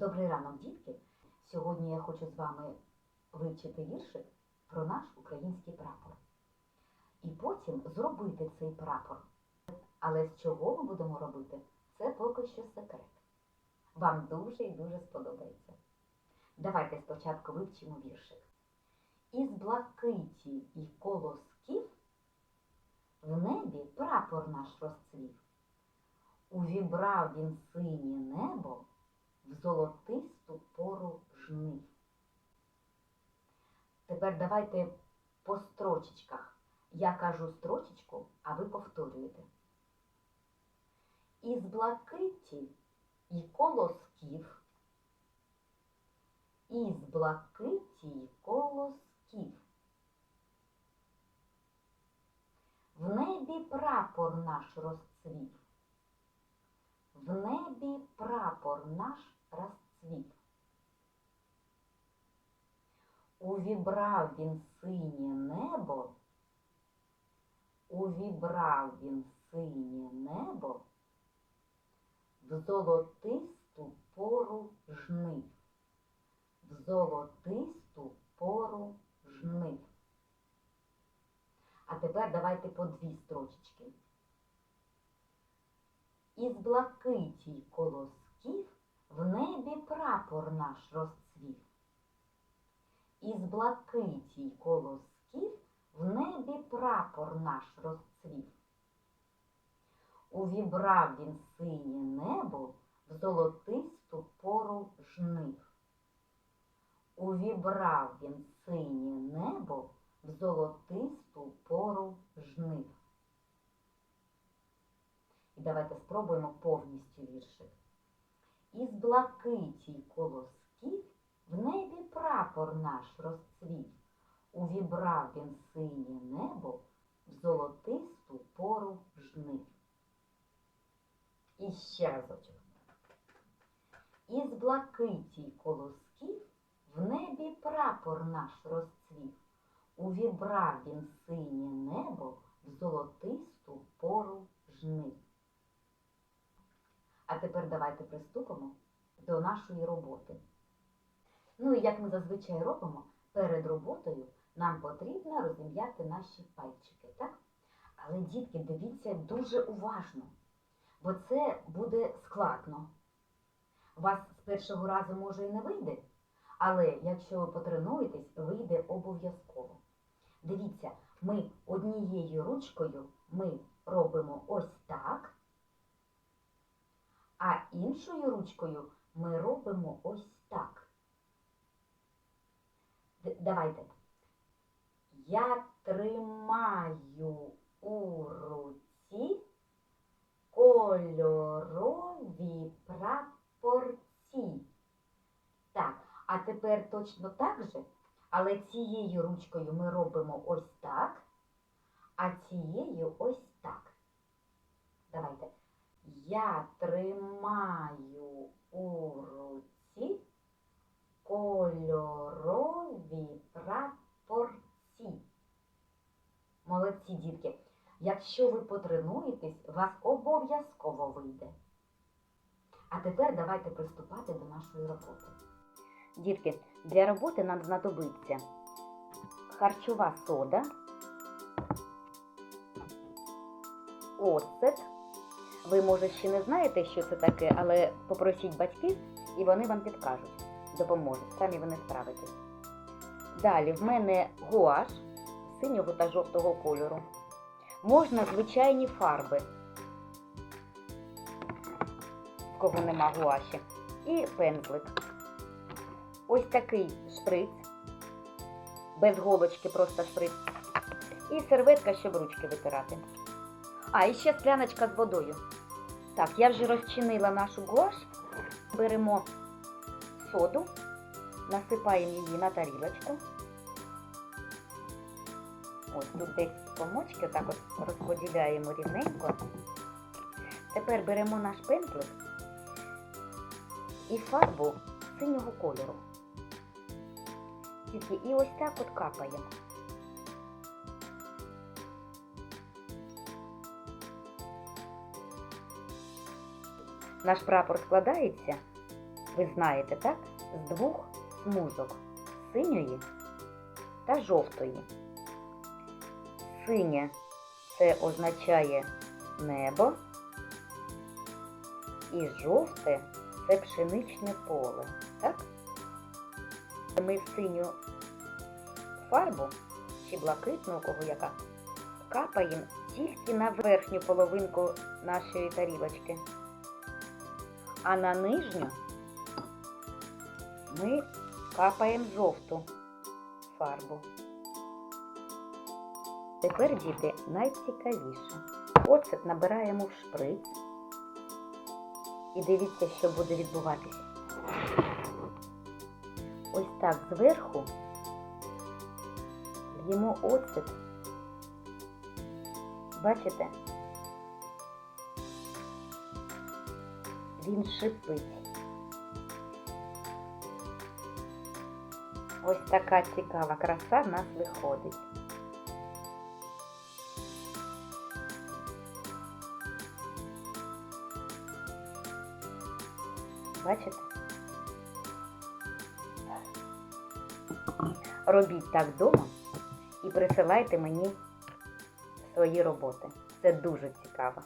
Добрий ранок, дітки! Сьогодні я хочу з вами вивчити віршик про наш український прапор. І потім зробити цей прапор. Але з чого ми будемо робити, це поки що секрет. Вам дуже і дуже сподобається. Давайте спочатку вивчимо віршик. Із блакиті і колосків в небі прапор наш розцвів. Увібрав він синє небо в золотисту пору жнив. Тепер давайте по строчечках. Я кажу строчечку, а ви повторюєте. Із блакиті і колосків, із блакиті й колосків. В небі прапор наш розцвів. В небі прапор наш розцвів. Увібрав він синє небо, увібрав він синє небо в золотисту пору жнив, в золотисту пору жнив. А тепер давайте по дві строчечки. Із блакиті й колосків в небі прапор наш розцвів. Із блакиті й колосків в небі прапор наш розцвів. Увібрав він синє небо в золотисту пору жнив. Увібрав він синє небо в золотисту пору жнив. І давайте спробуємо повністю віршик. Із блакиті й колосків в небі прапор наш розцвів. Увібрав він синє небо в золотисту пору жнив. І ще разочок. Із блакиті й колосків в небі прапор наш розцвів. Увібрав він синє небо в золотисту пору жнив. А тепер давайте приступимо до нашої роботи. Ну і як ми зазвичай робимо, перед роботою нам потрібно розім'яти наші пальчики, так? Але, дітки, дивіться дуже уважно, бо це буде складно. У вас з першого разу може і не вийде, але якщо ви потренуєтесь, вийде обов'язково. Дивіться, ми однією ручкою ми робимо ось так, а іншою ручкою ми робимо ось так. Давайте. Я тримаю у руці кольорові прапорці. Так, а тепер точно так же, але цією ручкою ми робимо ось так, а цією ось так. Я тримаю у руці кольорові прапорці. Молодці, дітки. Якщо ви потренуєтесь, вас обов'язково вийде. А тепер давайте приступати до нашої роботи. Дітки, для роботи нам знадобиться харчова сода, оцет. Ви, може, ще не знаєте, що це таке, але попросіть батьків, і вони вам підкажуть, допоможуть. Самі ви не справитесь. Далі в мене гуаш синього та жовтого кольору. Можна звичайні фарби, в кого нема гуаші. І пензлик. Ось такий шприц. Без голочки, просто шприц. І серветка, щоб ручки витирати. А, і ще скляночка з водою. Так, я вже розчинила нашу гуаш. Беремо соду, насипаємо її на тарілочку. Ось тут десь комочки, отак от розподіляємо рівненько. Тепер беремо наш пензлик і фарбу синього кольору. І ось так от капаємо. Наш прапор складається ви знаєте, так? З двох смужок синьої та жовтої. Синє це означає небо, і жовте це пшеничне поле. Так? Ми синю фарбу чи блакитну, у кого яка, капаємо тільки на верхню половинку нашої тарілочки. А на нижню ми капаємо жовту фарбу. Тепер, діти, найцікавіше. Оцет набираємо в шприц. І дивіться, що буде відбуватися. Ось так зверху льємо оцет. Бачите? Він шипить. Ось така цікава краса в нас виходить. Бачите? Робіть так вдома і присилайте мені свої роботи. Це дуже цікаво.